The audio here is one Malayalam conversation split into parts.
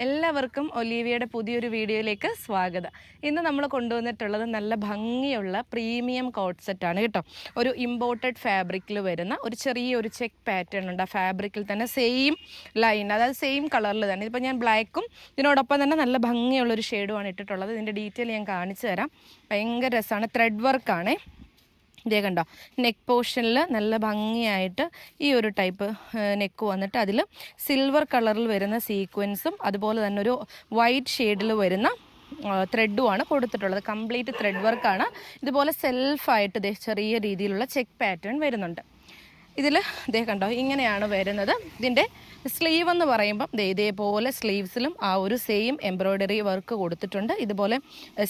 എല്ലാവർക്കും ഒലീവിയയുടെ പുതിയൊരു വീഡിയോയിലേക്ക് സ്വാഗതം. ഇന്ന് നമ്മൾ കൊണ്ടുവന്നിട്ടുള്ളത് നല്ല ഭംഗിയുള്ള പ്രീമിയം കോട്ട് സെറ്റാണ് കേട്ടോ. ഒരു ഇമ്പോർട്ടഡ് ഫാബ്രിക്കിൽ വരുന്ന ഒരു ചെറിയൊരു ചെക്ക് പാറ്റേൺ ഉണ്ട്. ആ ഫാബ്രിക്കിൽ തന്നെ സെയിം ലൈൻ അതായത് സെയിം കളറിൽ തന്നെ. ഇതിപ്പോൾ ഞാൻ ബ്ലാക്കും ഇതിനോടൊപ്പം തന്നെ നല്ല ഭംഗിയുള്ളൊരു ഷെയ്ഡുമാണ് ഇട്ടിട്ടുള്ളത്. ഇതിന്റെ ഡീറ്റെയിൽ ഞാൻ കാണിച്ചു തരാം. ഭയങ്കര രസമാണ്. ത്രെഡ് വർക്കാണേ ഇതേ കണ്ടോ? നെക്ക് പോർഷനിൽ നല്ല ഭംഗിയായിട്ട് ഈ ഒരു ടൈപ്പ് നെക്ക് വന്നിട്ട് അതിൽ സിൽവർ കളറിൽ വരുന്ന സീക്വൻസും അതുപോലെ തന്നെ ഒരു വൈറ്റ് ഷെയ്ഡിൽ വരുന്ന ത്രെഡുമാണ് കൊടുത്തിട്ടുള്ളത്. കംപ്ലീറ്റ് ത്രെഡ് വർക്കാണ് ഇതുപോലെ സെൽഫായിട്ട് ചെറിയ രീതിയിലുള്ള ചെക്ക് പാറ്റേൺ വരുന്നുണ്ട്. ഇതിൽ ഇതേ കണ്ടോ? ഇങ്ങനെയാണ് വരുന്നത്. ഇതിന്റെ സ്ലീവ് എന്ന് പറയുമ്പം ഇതേപോലെ സ്ലീവ്സിലും ആ ഒരു സെയിം എംബ്രോയ്ഡറി വർക്ക് കൊടുത്തിട്ടുണ്ട്. ഇതുപോലെ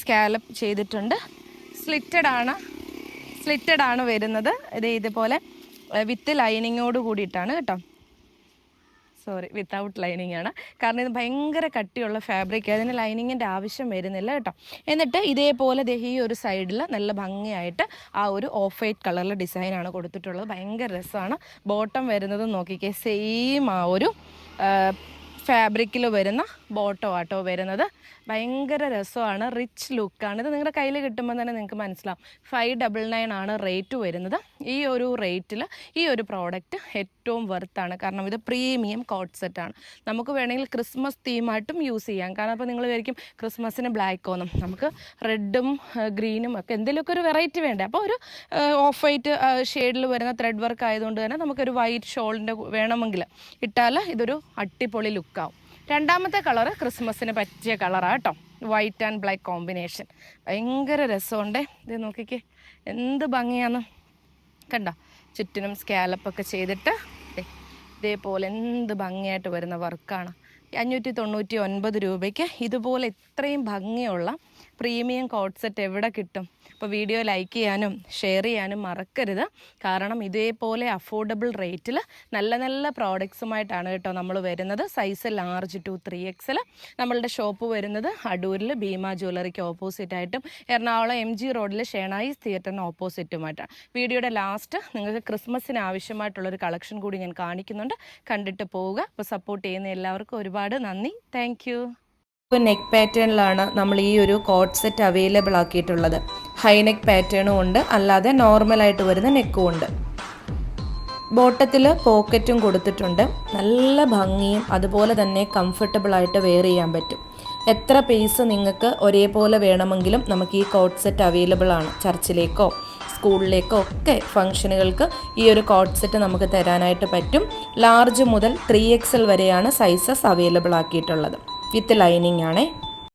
സ്കാലപ്പ് ചെയ്തിട്ടുണ്ട്. സ്ലിറ്റഡ് ആണ്. സ്ലിറ്റഡ് ആണ് വരുന്നത്. ഇത് ഇതുപോലെ വിത്ത് ലൈനിങ്ങോട് കൂടിയിട്ടാണ് കേട്ടോ. സോറി വിത്തൗട്ട് ലൈനിങ് ആണ്. കാരണം ഇത് ഭയങ്കര കട്ടിയുള്ള ഫാബ്രിക് അതിന് ലൈനിങ്ങിന്റെ ആവശ്യം വരുന്നില്ല കേട്ടോ. എന്നിട്ട് ഇതേപോലെ ഈ ഒരു സൈഡിൽ നല്ല ഭംഗിയായിട്ട് ആ ഒരു ഓഫ് വൈറ്റ് കളറിലെ ഡിസൈനാണ് കൊടുത്തിട്ടുള്ളത്. ഭയങ്കര രസമാണ്. ബോട്ടം വരുന്നത് നോക്കിക്കേ സെയിം ആ ഒരു ഫാബ്രിക്കിൽ വരുന്ന ബോട്ടോ ആട്ടോ വരുന്നത്. ഭയങ്കര രസമാണ്. റിച്ച് ലുക്കാണ്. ഇത് നിങ്ങളുടെ കയ്യിൽ കിട്ടുമ്പോൾ തന്നെ നിങ്ങൾക്ക് മനസ്സിലാവും. ഫൈവ് ഡബിൾ നയൻ ആണ് റേറ്റ് വരുന്നത്. ഈ ഒരു റേറ്റിൽ ഈ ഒരു പ്രോഡക്റ്റ് ഏറ്റവും വെർത്താണ് കാരണം ഇത് പ്രീമിയം കോട്ട് സെറ്റാണ് നമുക്ക് വേണമെങ്കിൽ ക്രിസ്മസ് തീമായിട്ടും യൂസ് ചെയ്യാം. കാരണം അപ്പോൾ നിങ്ങൾ വിചാരിക്കും ക്രിസ്മസിന് ബ്ലാക്ക് ഒന്നും. നമുക്ക് റെഡും ഗ്രീനും ഒക്കെ എന്തെങ്കിലുമൊക്കെ ഒരു വെറൈറ്റി വേണ്ടേ? അപ്പോൾ ഒരു ഓഫ് വൈറ്റ് ഷെയ്ഡിൽ വരുന്ന ത്രെഡ് വർക്ക് ആയതുകൊണ്ട് തന്നെ നമുക്കൊരു വൈറ്റ് ഷോളിന്റെ വേണമെങ്കിൽ ഇട്ടാൽ ഇതൊരു അടിപൊളി ലുക്കാവും രണ്ടാമത്തെ കളറ് ക്രിസ്മസിന് പറ്റിയ കളറാണ് കേട്ടോ. വൈറ്റ് ആൻഡ് ബ്ലാക്ക് കോമ്പിനേഷൻ ഭയങ്കര രസമുണ്ട്. ഇത് നോക്കിക്കേ എന്ത് ഭംഗിയാന്ന്. കണ്ട? ചുറ്റിനും സ്കാലപ്പൊക്കെ ചെയ്തിട്ട് ഇതേപോലെ എന്ത് ഭംഗിയായിട്ട് വരുന്ന വർക്കാണ് അഞ്ഞൂറ്റി തൊണ്ണൂറ്റി ഒൻപത് രൂപയ്ക്ക് ഇതുപോലെ ഇത്രയും ഭംഗിയുള്ള പ്രീമിയം കോഡ് സെറ്റ് എവിടെ കിട്ടും? അപ്പോൾ വീഡിയോ ലൈക്ക് ചെയ്യാനും ഷെയർ ചെയ്യാനും മറക്കരുത്. കാരണം ഇതേപോലെ അഫോർഡബിൾ റേറ്റിൽ നല്ല നല്ല പ്രോഡക്ട്സുമായിട്ടാണ് കേട്ടോ നമ്മൾ വരുന്നത്. സൈസ് ലാർജ് ടു ത്രീ എക്സിൽ നമ്മളുടെ ഷോപ്പ് വരുന്നത്. അടൂരിൽ ഭീമ ജ്വല്ലറിക്ക് ഓപ്പോസിറ്റ് ആയിട്ടും എറണാകുളം എം ജി റോഡിൽ ഷേണായിസ് തിയേറ്ററിന് ഓപ്പോസിറ്റുമായിട്ടാണ് വീഡിയോയുടെ ലാസ്റ്റ് നിങ്ങൾക്ക് ക്രിസ്മസിന് ആവശ്യമായിട്ടുള്ളൊരു കളക്ഷൻ കൂടി ഞാൻ കാണിക്കുന്നുണ്ട്. കണ്ടിട്ട് പോവുക. അപ്പോൾ സപ്പോർട്ട് ചെയ്യുന്ന എല്ലാവർക്കും ഒരുപാട് നന്ദി. താങ്ക് ഇപ്പോൾ നെക്ക് പാറ്റേണിലാണ് നമ്മൾ ഈ ഒരു കോട്ട് സെറ്റ് അവൈലബിൾ ആക്കിയിട്ടുള്ളത്. ഹൈ നെക്ക് പാറ്റേണും ഉണ്ട്. അല്ലാതെ നോർമലായിട്ട് വരുന്ന നെക്കും ഉണ്ട്. ബോട്ടത്തിൽ പോക്കറ്റും കൊടുത്തിട്ടുണ്ട്. നല്ല ഭംഗിയും അതുപോലെ തന്നെ കംഫർട്ടബിളായിട്ട് വെയർ ചെയ്യാൻ പറ്റും. എത്ര പീസ് നിങ്ങൾക്ക് ഒരേപോലെ വേണമെങ്കിലും നമുക്ക് ഈ കോട്ട് സെറ്റ് അവൈലബിൾ ആണ്. ചർച്ചിലേക്കോ സ്കൂളിലേക്കോ ഒക്കെ ഫംഗ്ഷനുകൾക്ക് ഈ ഒരു കോട്ട് സെറ്റ് നമുക്ക് തരാനായിട്ട് പറ്റും. ലാർജ് മുതൽ ത്രീ എക്സൽ വരെയാണ് സൈസസ് അവൈലബിൾ ആക്കിയിട്ടുള്ളത്. വിത്ത് ലൈനിങ് ആണേ